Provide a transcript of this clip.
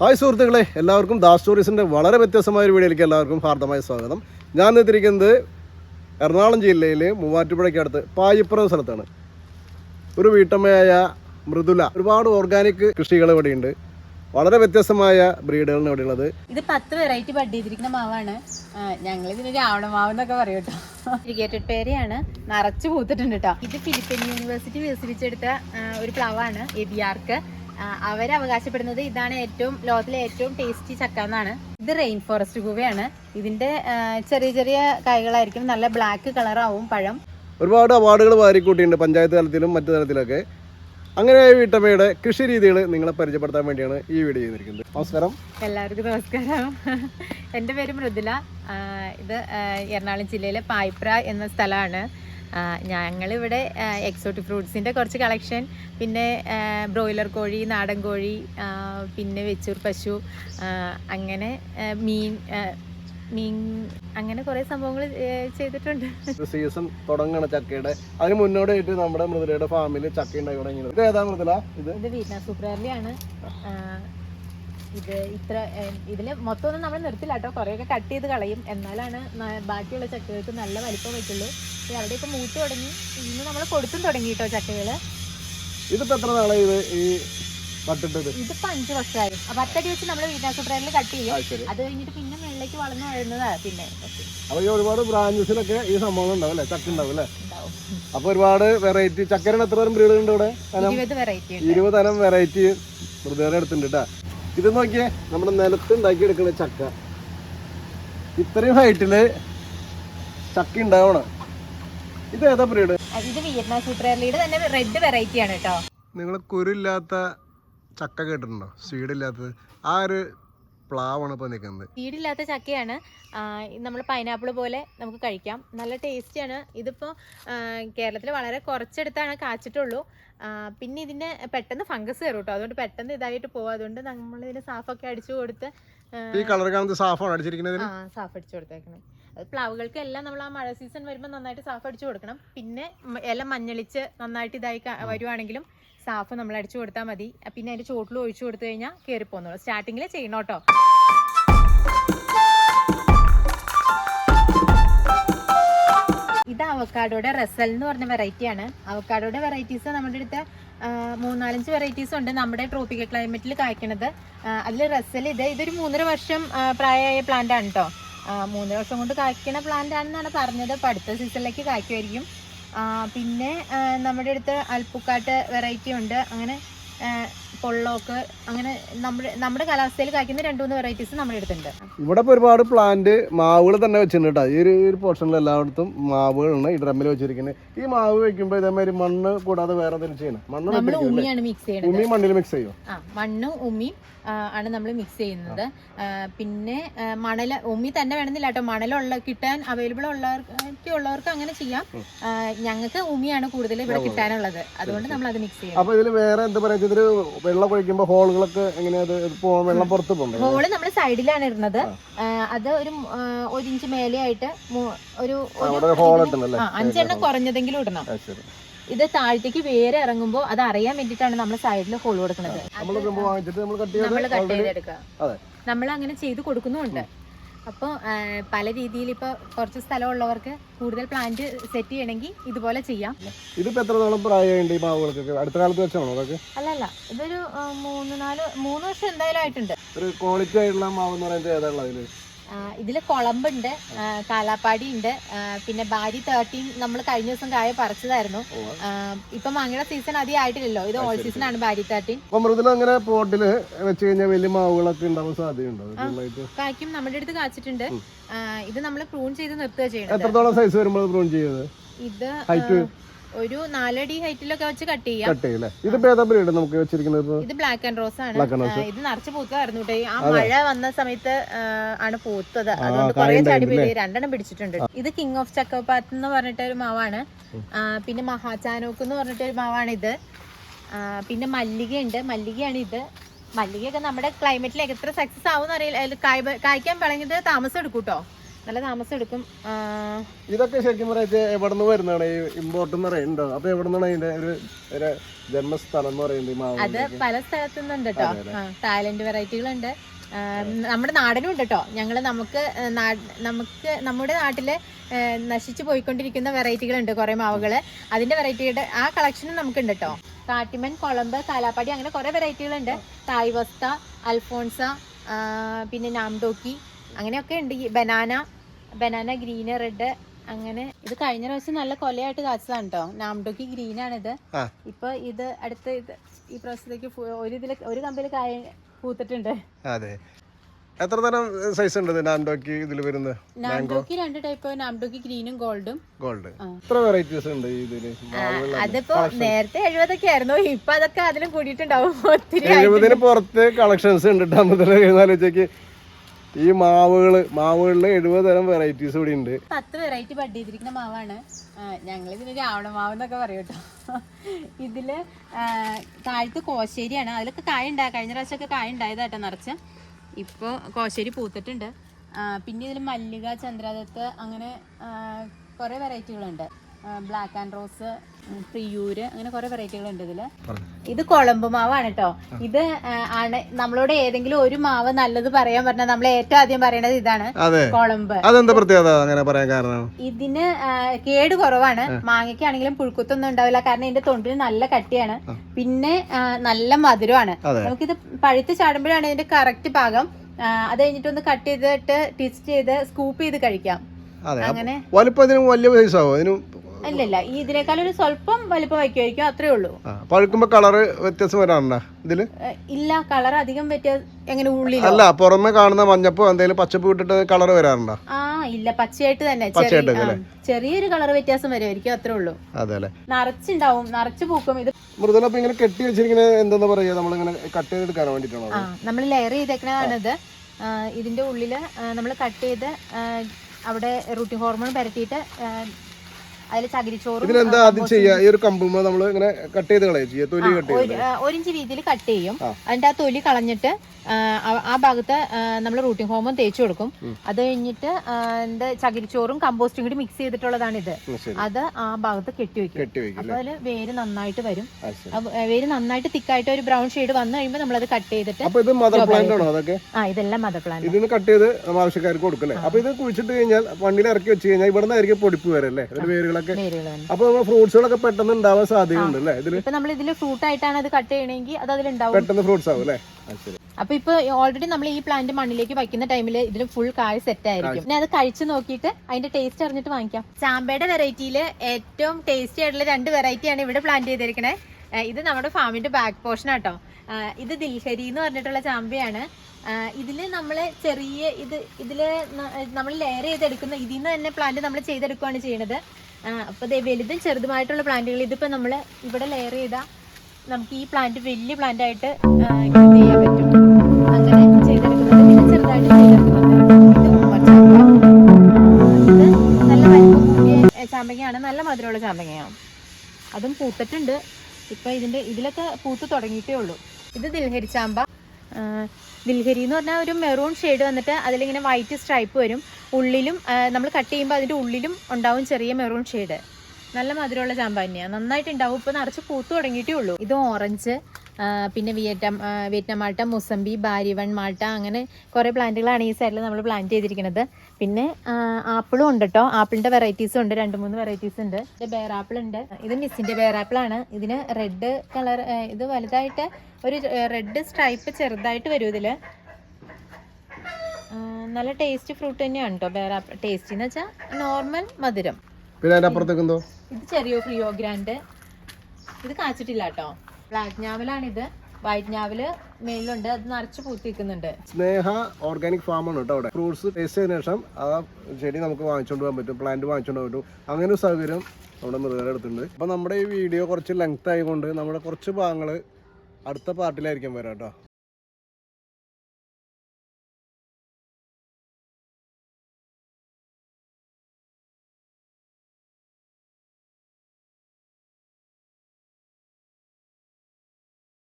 Hi സുഹൃത്തുക്കളെ എല്ലാവർക്കും ദാസ് ടൂറിസ്റ്റിന്റെ വളരെ വ്യത്യസ്തമായ ഒരു വീഡിയോയിലേക്ക് എല്ലാവർക്കും ഹാർദമായ സ്വാഗതം. ഞാൻ എത്തിയിരിക്കുന്നത് എറണാകുളം ജില്ലയിൽ മൂവാറ്റുപുഴയ്ക്കടുത്ത് പായിപ്പുറം സ്ഥലത്താണ്. ഒരു വീട്ടമ്മയായ മൃദുല ഒരുപാട് ഓർഗാനിക് കൃഷികൾ ഇവിടെയുണ്ട്. വളരെ വ്യത്യസ്തമായ ബ്രീഡുകളാണ് ഇവിടെ ഉള്ളത് ഇത് പത്ത് വെറൈറ്റി ബഡ് ചെയ്തിരിക്കുന്ന മാവാണ്. ഞങ്ങൾ ഇതിന് രാവണ മാവ് എന്നൊക്കെ പറയും കേട്ടോ. നിറച്ച് പൂത്തിട്ടുണ്ട് കേട്ടോ. ഇത് ഫിലിപ്പീൻ യൂണിവേഴ്സിറ്റി വികസിപ്പിച്ചെടുത്ത ഒരു പ്ലവാണ് എബിയാർക്ക് അവർ അവകാശപ്പെടുന്നത് ഇതാണ് ഏറ്റവും ലോകത്തിലെ ഏറ്റവും ടേസ്റ്റി ചക്ക എന്നാണ്. ഇത് റെയിൻ ഫോറസ്റ്റ് കൂവയാണ്. ഇതിന്റെ ചെറിയ ചെറിയ കായകളായിരിക്കും. നല്ല ബ്ലാക്ക് കളറാവും പഴം. ഒരുപാട് അവാർഡുകൾ വാരിക്കൂട്ടിയിട്ടുണ്ട് പഞ്ചായത്ത് തലത്തിലും മറ്റു തലത്തിലൊക്കെ. അങ്ങനെ വീട്ടമ്മയുടെ കൃഷി രീതികൾ നിങ്ങളെ പരിചയപ്പെടുത്താൻ വേണ്ടിയാണ് ഈ വീഡിയോ ചെയ്തിരിക്കുന്നത്. നമസ്കാരം. എല്ലാവർക്കും നമസ്കാരം. എന്റെ പേര് മൃദുല. ഇത് എറണാകുളം ജില്ലയിലെ പായ്പ്ര എന്ന സ്ഥലമാണ്. ഞങ്ങളിവിടെ എക്സോട്ടിക് ഫ്രൂട്ട്സിന്റെ കുറച്ച് കളക്ഷൻ പിന്നെ ബ്രോയിലർ കോഴി നാടൻ കോഴി പിന്നെ വെച്ചൂർ പശു അങ്ങനെ മീൻ മീൻ അങ്ങനെ കുറേ സംഭവങ്ങൾ ചെയ്തിട്ടുണ്ട്. സീസൺ തുടങ്ങണ ചക്കയുടെ. അതിന് മുന്നോടിയായിട്ട് നമ്മുടെ മൃദുലയുടെ ഫാമിൽ ചക്ക ഉണ്ടായി തുടങ്ങിയത്. ഇത് ഏതാ മൃദുല? ഇത്? ഇത് വീറ്റ്നാം സൂപ്പറാലിയാണ് ഇത് ഇത്ര ഇതിൽ മൊത്തമൊന്നും മൊത്തം ഒന്നും നമ്മൾ നിർത്തില്ല കേട്ടോ കുറേയൊക്കെ കട്ട് ചെയ്ത് കളയും. എന്നാലാണ് ബാക്കിയുള്ള ചക്കകൾക്ക് നല്ല വലിപ്പം വയ്ക്കുള്ളൂ ഈ അവിടെയൊക്കെ മൂത്ത് തുടങ്ങി. ഇന്ന് നമ്മൾ കൊടുത്തും തുടങ്ങി കേട്ടോ ചക്കകൾ ഇതിപ്പോ എത്ര നാളായി ഈ ഇതിപ്പോ അഞ്ച് വർഷമായി. അപ്പൊ അത്തടി വെച്ച് നമ്മൾ വീറ്റ്നാം കട്ട് ചെയ്യും. അത് കഴിഞ്ഞിട്ട് പിന്നെ മേളിലേക്ക് വളർന്നു വരുന്നതാ പിന്നെ. അപ്പൊ ഈ ഒരുപാട് ബ്രാഞ്ചസിലൊക്കെ ഈ സംഭവം ഉണ്ടാവും അല്ലേ? ചക്ക ഉണ്ടാവും അല്ലേ? അപ്പൊ ഒരുപാട് വെറൈറ്റി ചക്കരന് എത്ര തരം ബ്രീഡ് ഉണ്ട് ഇവിടെ? ഇരുപത് വെറൈറ്റി ഇരുപത് തരം വെറൈറ്റി മൃദുല എടുത്തിട്ടുണ്ട് കേട്ടാ ഇത് നോക്കിയേ നമ്മുടെ നിലത്ത് ഉണ്ടാക്കി എടുക്കുന്ന ചക്ക. ഇത്രയും ഹൈറ്റിൽ ചക്ക ഉണ്ടാവണം. ഇത് ഏതാ പ്രീഡ് റെഡ് വെറൈറ്റി ആണ് കേട്ടോ. നിങ്ങൾ കുരുല്ലാത്ത ചക്ക കേട്ടിട്ടുണ്ടോ? സ്വീഡില്ലാത്തത്. ആ ഒരു പ്ലാവാണ് ഇപ്പൊ നിൽക്കുന്നത് വീടില്ലാത്ത ചക്കയാണ്. നമ്മൾ പൈനാപ്പിൾ പോലെ നമുക്ക് കഴിക്കാം. നല്ല ടേസ്റ്റിയാണ്. ഇതിപ്പോ കേരളത്തിൽ വളരെ കുറച്ചെടുത്താണ് കാച്ചിട്ടുള്ളൂ. പിന്നെ ഇതിന് പെട്ടെന്ന് ഫംഗസ് കയറും കേട്ടോ അതുകൊണ്ട് പെട്ടെന്ന് ഇതായിട്ട് പോകും അതുകൊണ്ട് നമ്മൾ ഇതിന് സാഫൊക്കെ അടിച്ചു കൊടുത്ത് ഈ കളർ കാണുന്നത് സാഫാണ് അടിച്ചിരിക്കുന്നത് ആ സാഫ് അടിച്ചു കൊടുത്തേക്കണേ. പ്ലാവുകൾക്ക് എല്ലാം നമ്മൾ ആ മഴ സീസൺ വരുമ്പോൾ നന്നായിട്ട് സാഫ് അടിച്ചു കൊടുക്കണം. പിന്നെ ഇല മഞ്ഞളിച്ച് നന്നായിട്ട് ഇതായി വരുവാണെങ്കിലും സാഫ് നമ്മൾ അടിച്ചു കൊടുത്താൽ മതി. പിന്നെ അതിന്റെ ചോട്ടിൽ ഒഴിച്ചു കൊടുത്തു കഴിഞ്ഞാൽ കയറി പോകുന്നുള്ളൂ സ്റ്റാർട്ടിങ്ങിൽ ചെയ്യണം കേട്ടോ. ഇത് അവക്കാഡോയുടെ റസൽ എന്ന് പറഞ്ഞ വെറൈറ്റി ആണ്. അവക്കാഡോയുടെ വെറൈറ്റീസ് നമ്മുടെ അടുത്ത് മൂന്നാലഞ്ച് വെറൈറ്റീസ് ഉണ്ട് നമ്മുടെ ട്രോപ്പിക്കൽ ക്ലൈമറ്റിൽ കായ്ക്കണത്. അതിൽ റസൽ ഇത് ഇതൊരു മൂന്നര വർഷം പ്രായമായ പ്ലാന്റ് ആണ് കേട്ടോ മൂന്നര വർഷം കൊണ്ട് കായ്ക്കണ പ്ലാന്റ് ആണെന്നാണ് പറഞ്ഞത്. അടുത്ത സീസണിലേക്ക് കായ്ക്കുമായിരിക്കും പിന്നെ നമ്മുടെ അടുത്ത് അൽപ്പുക്കാട്ട് വെറൈറ്റി ഉണ്ട്. അങ്ങനെ പൊള്ളോക്ക് അങ്ങനെ നമ്മുടെ നമ്മുടെ കാലാവസ്ഥയിൽ കായ്ക്കുന്ന രണ്ട് മൂന്ന് വെറൈറ്റീസ് നമ്മുടെ അടുത്തുണ്ട്. ഇവിടെ ഇപ്പോൾ ഒരുപാട് പ്ലാന്റ് മാവുകൾ തന്നെ വെച്ചിട്ടുണ്ട് കേട്ടോ ഈ ഒരു ഈ ഒരു പോർഷനിൽ എല്ലായിടത്തും മാവുകളാണ് ഈ ഡ്രമ്മിൽ വെച്ചിരിക്കുന്നത്. ഈ മാവ് വെക്കുമ്പോൾ ഇതേമാതിരി മണ്ണ് കൂടാതെ വേറെ എന്തെങ്കിലും ചെയ്യണം? മണ്ണ് നമ്മൾ ഉമ്മിയാണ് മിക്സ് ചെയ്യുന്നത് ഉമ്മി മണ്ണിൽ മിക്സ് ചെയ്യും? ആ മണ്ണും ഉമ്മിയും ആ, ആണ് നമ്മൾ മിക്സ് ചെയ്യുന്നത്. ആ, പിന്നെ മണൽ മണൽ ഉമ്മി തന്നെ വേണമെന്നില്ല കേട്ടോ മണലുള്ള കിട്ടാൻ അവൈലബിൾ ഉള്ളവർക്ക് ഉള്ളവർക്ക് അങ്ങനെ ചെയ്യാം. ആ, ഞങ്ങൾക്ക് ഉമ്മിയാണ് കൂടുതൽ ഇവിടെ കിട്ടാനുള്ളത്. അതുകൊണ്ട് നമ്മൾ അത് മിക്സ് ചെയ്യും അപ്പൊ ഇതിൽ വേറെ എന്താ പറയുക ഇതിൽ വെള്ളം ഒഴിക്കുമ്പോൾ ഹോളുകളൊക്കെ എങ്ങനെയാ അത് പോ വെള്ളം പുറത്ത് പോകണ്ടേ ഹോൾ നമ്മൾ സൈഡിലാണ് ഇരുന്നത് അത് ഒരു ഒരു ഇഞ്ച് മേലെയായിട്ട് ഒരു അഞ്ചെണ്ണം കുറഞ്ഞതെങ്കിലും ഇടണം. ഇത് താഴത്തേക്ക് വേര് ഇറങ്ങുമ്പോൾ അത് അറിയാൻ വേണ്ടിട്ടാണ് നമ്മൾ സൈഡിൽ ഹോൾ കൊടുക്കുന്നത്. നമ്മൾ കട്ട് ചെയ്തെടുക്കുക. നമ്മൾ അങ്ങനെ ചെയ്ത് കൊടുക്കുന്നുമുണ്ട്. അപ്പോൾ പല രീതിയിൽ ഇപ്പോൾ കുറച്ച് സ്ഥലമുള്ളവർക്ക് കൂടുതൽ പ്ലാന്റ് സെറ്റ് ചെയ്യണമെങ്കിൽ ഇതുപോലെ ചെയ്യാം. ഇതിപ്പോ എത്ര നാളും പ്രായമുണ്ട് ഈ മാവുകൾക്കൊക്കെ? അടുത്ത കാലത്ത് വെച്ചാണോ അതൊക്കെ? അല്ലല്ല ഇതൊരു മൂന്ന് നാല് മൂന്ന് വർഷം എന്തായാലും ആയിട്ടുണ്ട്. ഒരു ക്വാളിറ്റി ആയിട്ടുള്ള മാവ് എന്ന് പറയുന്നത് ഏതാണുള്ളത് ഇതിൽ കുളമ്പുണ്ട് കാലാപ്പാടി ഉണ്ട് പിന്നെ ബാരി തേർട്ടീൻ നമ്മൾ കഴിഞ്ഞ ദിവസം കായ പറിച്ചതായിരുന്നു. ഇപ്പൊ മാങ്ങയുടെ സീസൺ അധികം ആയിട്ടില്ലല്ലോ. ഇത് ഓൾ സീസൺ ആണ് ബാരി തേർട്ടീൻ. അങ്ങനെ പോട്ടിൽ വെച്ച് കഴിഞ്ഞാൽ വലിയ മാവുകളൊക്കെ ഉണ്ടാവാൻ സാധ്യതയുണ്ടോ? കായ്ക്കും നമ്മുടെ അടുത്ത് കാച്ചിട്ടുണ്ട്. ഇത് നമ്മൾ പ്രൂൺ ചെയ്ത് നിർത്തുക ചെയ്യണം എത്രത്തോളം സൈസ് വരുമ്പോൾ പ്രൂൺ ചെയ്യുന്നത് ഇത് ഒരു നാലടി ഹൈറ്റിലൊക്കെ വെച്ച് കട്ട് ചെയ്യാം. കട്ട് ചെയ്യില്ലേ ഇത് ബ്രീഡ് നമുക്ക് വെച്ചിരിക്കുന്നത് ഇത് ബ്ലാക്ക് ആൻഡ് റോസ് ആണ്. ഇത് നിറച്ച് പൂത്തായിരുന്നു കേട്ടോ. ആ മഴ വന്ന സമയത്ത് ആണ് പൂത്തത്. അതുകൊണ്ട് കുറെ ചാടി പിടി രണ്ടെണ്ണം പിടിച്ചിട്ടുണ്ട്. ഇത് കിങ് ഓഫ് ചക്കോപാത്ത് എന്ന് പറഞ്ഞിട്ട് ഒരു മാവാണ്. പിന്നെ മഹാചാനോക്ക് എന്ന് പറഞ്ഞിട്ട് ഒരു മാവാണ് ഇത്. പിന്നെ മല്ലിക ഉണ്ട് മല്ലികയാണ് ഇത്. മല്ലികയൊക്കെ നമ്മുടെ ക്ലൈമറ്റിലേക്ക് എത്ര സക്സസ് ആവും കായ് കായ്ക്കാൻ പഴങ്ങിയത് താമസം എടുക്കും കേട്ടോ നല്ല താമസം എടുക്കും. ഇതൊക്കെ ശരിക്കും പറയാ എവിടെ നിന്ന് വരുന്നതാണ്? ഈ ഇമ്പോർട്ട് എന്ന് പറയുന്നുണ്ടോ അപ്പൊ എവിടെ നിന്നാണ് അതിന്റെ ഒരു ജന്മസ്ഥലം എന്ന് പറയുന്നത് അത് പല സ്ഥലത്തു നിന്നുണ്ട് കേട്ടോ തായ്ലൻഡ് വെറൈറ്റികളുണ്ട്. നമ്മുടെ നാടനും ഉണ്ട് കേട്ടോ ഞങ്ങൾ നമുക്ക് നമുക്ക് നമ്മുടെ നാട്ടിൽ നശിച്ചു പോയിക്കൊണ്ടിരിക്കുന്ന വെറൈറ്റികളുണ്ട് കുറെ മാവുകൾ അതിന്റെ വെറൈറ്റിയുടെ ആ കളക്ഷനും നമുക്കുണ്ട് കേട്ടോ കാട്ടിമൻ കൊളമ്പ് കാലാപ്പാടി അങ്ങനെ കുറെ വെറൈറ്റികളുണ്ട്. തായ് വസ്ത അൽഫോൺസ പിന്നെ നാംഡോക്കി അങ്ങനെയൊക്കെ ഉണ്ട്. ഈ ബനാന ബനാന ഗ്രീന് റെഡ് അങ്ങനെ ഇത് കഴിഞ്ഞ പ്രാവശ്യം നല്ല കൊലയായിട്ട് കാച്ചതാണ് കേട്ടോ നാംഡോക്ക് ഗ്രീൻ ആണിത്. ഇത് ഇപ്പൊ ഇത് അടുത്ത ഇത് ഈ പ്രാവശ്യത്തേക്ക് ഒരു ഇതിൽ ഒരു കമ്പിൽ കായ പൂത്തിട്ടുണ്ട്. അതെ. എത്ര തരം സൈസ് ഉണ്ട് നാംഡോക്കി ഇതിൽ വരുന്നത്? നാംഡോക്കി രണ്ട് ടൈപ്പ് നാംഡോക്കി ഗ്രീനും ഗോൾഡും ഗോൾഡ് എത്ര വെറൈറ്റീസ് ഉണ്ട് ഇതിൽ? അതിപ്പോ നേരത്തെ എഴുപതൊക്കെ ആയിരുന്നു. ഇപ്പൊ അതൊക്കെ അതിലും കൂടിയിട്ടുണ്ടാവും. ഒത്തിരി എഴുപതിന് പുറത്ത് കളക്ഷൻസ് ഉണ്ട് ട്ടോ. മുതല ആലോചിക്ക് ഈ മാവുകൾ മാവുകളിൽ എഴുപത് തരം വെറൈറ്റീസ് ഇവിടെ ഉണ്ട്. പത്ത് വെറൈറ്റി ബഡ് ചെയ്തിരിക്കുന്ന മാവാണ്. ഞങ്ങൾ ഇതിന് രാവണ മാവ് എന്നൊക്കെ പറയും ഇതിൽ താഴ്ത്ത് കോശേരിയാണ്. അതിലൊക്കെ കായ ഉണ്ടായ കഴിഞ്ഞ പ്രാവശ്യമൊക്കെ കായ ഉണ്ടായതാട്ടോ നിറച്ച്. ഇപ്പോൾ കോശേരി പൂത്തിട്ടുണ്ട്. പിന്നെ ഇതിൽ മല്ലിക ചന്ദ്രദത്ത് അങ്ങനെ കുറേ വെറൈറ്റികളുണ്ട് ബ്ലാക്ക് ആൻഡ് റോസ് പ്രിയൂര് അങ്ങനെ കുറേ വെറൈറ്റികളുണ്ട് ഇതിൽ ഇത് കുളമ്പ് മാവാണ് കേട്ടോ ഇത് ആണ് നമ്മളോട് ഏതെങ്കിലും ഒരു മാവ് നല്ലത് പറയാൻ പറഞ്ഞാൽ നമ്മൾ ഏറ്റവും ആദ്യം പറയണത് ഇതാണ് അതെ. കുളമ്പ് അതെന്താ പ്രത്യേകത അങ്ങനെ പറയാൻ കാരണം? ഇതിന് കേട് കുറവാണ്. മാങ്ങയ്ക്കാണെങ്കിലും പുഴുക്കുത്തൊന്നും ഉണ്ടാവില്ല. കാരണം ഇതിന്റെ തൊണ്ടിന് നല്ല കട്ടിയാണ്. പിന്നെ നല്ല മധുരമാണ്. നമുക്കിത് പഴുത്ത് ചാടുമ്പോഴാണ് ഇതിന്റെ കറക്റ്റ് പാകം അത് കഴിഞ്ഞിട്ടൊന്ന് കട്ട് ചെയ്തിട്ട് ട്വിസ്റ്റ് ചെയ്ത് സ്കൂപ്പ് ചെയ്ത് കഴിക്കാം. അങ്ങനെ. വലിപ്പം വലിയ അല്ലല്ല ഈ ഇതിനേക്കാൾ ഒരു സ്വല്പം വലിപ്പം വയ്ക്കുമായിരിക്കും അത്രേ ഉള്ളൂ. പഴുക്കുമ്പോ കളറ് വ്യത്യാസം വരാനുണ്ടോ ഇതിൽ? ഇല്ല കളർ അധികം വ്യത്യാസം എങ്ങനെ ഉള്ളിലോ? അല്ല പുറമെ കാണുന്ന മഞ്ഞപ്പോ എന്തെങ്കിലും പച്ചപ്പ് വിട്ടിട്ട് കളർ വരാറുണ്ടോ? ആ ഇല്ല പച്ചയായിട്ട് തന്നെ. ചെറിയ- ആ, ചെറിയൊരു കളർ വ്യത്യാസം വരുമായിരിക്കും അത്രേ ഉള്ളൂ. അതെ അല്ലെ? നിറച്ചുണ്ടാവും നിറച്ചു പൂക്കും. ഇത് മൃദുല അപ്പൊ ഇങ്ങനെ കെട്ടി വെച്ചിരിക്കുന്നത് എന്താ പറയാ നമ്മളിങ്ങനെ കട്ട് ചെയ്തെടുക്കാൻ വേണ്ടിട്ടാണോ ആ നമ്മൾ ലെയർ ചെയ്തേക്കണതാണിത്. ആ, ഇതിന്റെ ഉള്ളിൽ നമ്മൾ കട്ട് ചെയ്ത് ആ, അവിടെ റൂട്ടി ഹോർമോൺ പരത്തിയിട്ട് അതിൽ ചകിരിച്ചോറും ഇതിനെന്താ ആദ്യം ചെയ്യാ? ഈ ഒരു കമ്പുമ്പോ നമ്മൾ ഇങ്ങനെ കട്ട് ചെയ്ത് കളയാ ചെയ്യാ? തൊലി കട്ട് ചെയ്ത് ആ, ഇഞ്ച് വീതിയിൽ കട്ട് ചെയ്യും. അതിന്റെ ആ തൊലി കളഞ്ഞിട്ട് ആ, ഭാഗത്ത് നമ്മൾ റൂട്ടിംഗ് ഹോമും തേച്ചു കൊടുക്കും. അത് കഴിഞ്ഞിട്ട് എന്റെ ചകിരിച്ചോറും കമ്പോസ്റ്റും കൂടി മിക്സ് ചെയ്തിട്ടുള്ളതാണ് ഇത്. അത് ആ ഭാഗത്ത് കെട്ടി വെക്കും. കെട്ടി അപ്പൊ അതിൽ വേര് നന്നായിട്ട് വരും. വേര് നന്നായിട്ട് തിക്കായിട്ട് ഒരു ബ്രൗൺ ഷെയ്ഡ് വന്നു കഴിയുമ്പോൾ അത് കട്ട് ചെയ്തിട്ട് മദർ പ്ലാന്റ് ആണോ അതൊക്കെ? ആ ഇതെല്ലാം മദർ പ്ലാന്റ് ഇതിന് കട്ട് ചെയ്ത് നമ്മൾ ആവശ്യക്കാർക്ക് കൊടുക്കല്ലേ അപ്പൊ ഇത് കുഴിച്ചിട്ട് കഴിഞ്ഞാൽ വണ്ടിയിൽ ഇറക്കി വെച്ച് കഴിഞ്ഞാൽ ഇവിടെ നിന്നായിരിക്കും പൊടിപ്പ് വരല്ലേ? അതിന്റെ വേരുകളൊക്കെ അപ്പൊ നമ്മൾ ഫ്രൂട്ട്സുകളൊക്കെ പെട്ടെന്ന് ഉണ്ടാവാൻ സാധ്യതയുണ്ട് അല്ലേ? ഇതിൽ? ഇപ്പൊ നമ്മൾ ഇതിൽ ഫ്രൂട്ട് ആയിട്ടാണ് അത് കട്ട് ചെയ്യണമെങ്കിൽ അത് അതിലുണ്ടാവും. പെട്ടെന്ന് ഫ്രൂട്ട്സ് ആവും അല്ലേ? ശരി. അപ്പൊ ഇപ്പൊ ഓൾറെഡി നമ്മൾ ഈ പ്ലാന്റ് മണ്ണിലേക്ക് വയ്ക്കുന്ന ടൈമിൽ ഇതിൽ ഫുൾ കായ സെറ്റ് ആയിരിക്കും. പിന്നെ അത് കഴിച്ചു നോക്കിയിട്ട് അതിന്റെ ടേസ്റ്റ് അറിഞ്ഞിട്ട് വാങ്ങിക്കാം. ചാമ്പയുടെ വെറൈറ്റിയിൽ ഏറ്റവും ടേസ്റ്റി ആയിട്ടുള്ള രണ്ട് വെറൈറ്റിയാണ് ഇവിടെ പ്ലാന്റ് ചെയ്തിരിക്കണേ. ഇത് നമ്മുടെ ഫാമിന്റെ ബാക്ക് പോർഷൻ ആട്ടോ. ഇത് ദിൽഹരി എന്ന് പറഞ്ഞിട്ടുള്ള ചാമ്പയാണ്. ഇതിൽ നമ്മൾ ചെറിയ ഇത് ഇതിൽ നമ്മൾ ലെയർ ചെയ്തെടുക്കുന്ന ഇതിൽ നിന്ന് തന്നെ പ്ലാന്റ് നമ്മൾ ചെയ്തെടുക്കുകയാണ് ചെയ്യുന്നത് ഏഹ് അപ്പൊ ദേ വലുതും ചെറുതുമായിട്ടുള്ള പ്ലാന്റുകൾ ഇതിപ്പോ നമ്മൾ ഇവിടെ ലെയർ ചെയ്താൽ നമുക്ക് ഈ പ്ലാന്റ് വലിയ പ്ലാന്റ് ആയിട്ട് ഇത് അങ്ങനെ ചെറുതായിട്ട് ഇത്. ഇത് ചാമ്പങ്ങയാണ്. നല്ല മധുരമുള്ള ചാമ്പങ്ങയാണ്. അതും പൂത്തിട്ടുണ്ട്. ഇപ്പൊ ഇതിന്റെ ഇതിലൊക്കെ പൂത്ത് തുടങ്ങിയിട്ടേ ഉള്ളൂ. ഇത് ദിൽഹരി ചാമ്പ. ആ, ദിൽഹരി എന്ന് പറഞ്ഞാൽ ഒരു മെറൂൺ ഷെയ്ഡ് വന്നിട്ട് അതിലിങ്ങനെ വൈറ്റ് സ്ട്രൈപ്പ് വരും. ഉള്ളിലും നമ്മൾ കട്ട് ചെയ്യുമ്പോൾ അതിന്റെ ഉള്ളിലും ഉണ്ടാവും ചെറിയ മെറൂൺ ഷെയ്ഡ് നല്ല മധുരമുള്ള ചാമ്പ തന്നെയാണ് നന്നായിട്ട് ഉണ്ടാവും. ഇപ്പോൾ നിറച്ച് പൂത്ത് തുടങ്ങിയിട്ടേ ഉള്ളൂ. ഇത് ഓറഞ്ച് പിന്നെ വിയറ്റ്നാം ആ, വിയറ്റ്നാം മാൾട്ട മുസംബി ബാരിവൺ മാൾട്ട അങ്ങനെ കുറേ പ്ലാന്റുകളാണ് ഈ സൈഡിൽ നമ്മൾ പ്ലാന്റ് ചെയ്തിരിക്കുന്നത്. പിന്നെ ആപ്പിളും ഉണ്ട് കേട്ടോ ആപ്പിളിന്റെ വെറൈറ്റീസും ഉണ്ട്. രണ്ട് മൂന്ന് വെറൈറ്റീസ് ഉണ്ട്. ഇത് ബേർ ആപ്പിൾ ഉണ്ട്. ഇത് മിസ്സിന്റെ ബേർ ആപ്പിളാണ് ഇതിന് റെഡ് കളർ ഇത് വലുതായിട്ട് ഒരു റെഡ് സ്ട്രൈപ്പ് ചെറുതായിട്ട് വരും ഇതിൽ നല്ല ടേസ്റ്റ് ഫ്രൂട്ട് തന്നെയാണ് കേട്ടോ ബേർ ആപ്പിൾ ടേസ്റ്റ് എന്ന് വെച്ചാൽ നോർമൽ മധുരം. പിന്നെ അതിന്റെ അപ്പുറത്തേക്ക് എന്തോ? ഇത് ചെറിയ ഫ്രിയോ ഗ്രാൻഡ്. ഇത് കാച്ചിട്ടില്ല കേട്ടോ ബ്ലാക്ക് ഞാവലാണിത് വൈറ്റ് ഞാവൽ അത് നിറച്ച് പൂത്തിക്കുന്നുണ്ട് സ്നേഹ ഓർഗാനിക് ഫാമാണ് കേട്ടോ അവിടെ. ഫ്രൂട്ട്സ് ടേസ്റ്റ് ചെയ്തതിനു ശേഷം ആ ചെടി നമുക്ക് വാങ്ങിച്ചുകൊണ്ട് പോകാൻ പറ്റും. പ്ലാന്റ് വാങ്ങിച്ചുകൊണ്ട് പോകാൻ പറ്റും. അങ്ങനെ ഒരു സൗകര്യം നമ്മുടെ മൃഗയുടെ അടുത്തുണ്ട്. അപ്പോൾ നമ്മുടെ ഈ വീഡിയോ കുറച്ച് ലെങ്ത് ആയതുകൊണ്ട് നമ്മുടെ കുറച്ച് ഭാഗങ്ങൾ അടുത്ത പാർട്ടിലായിരിക്കും വരാം കേട്ടോ.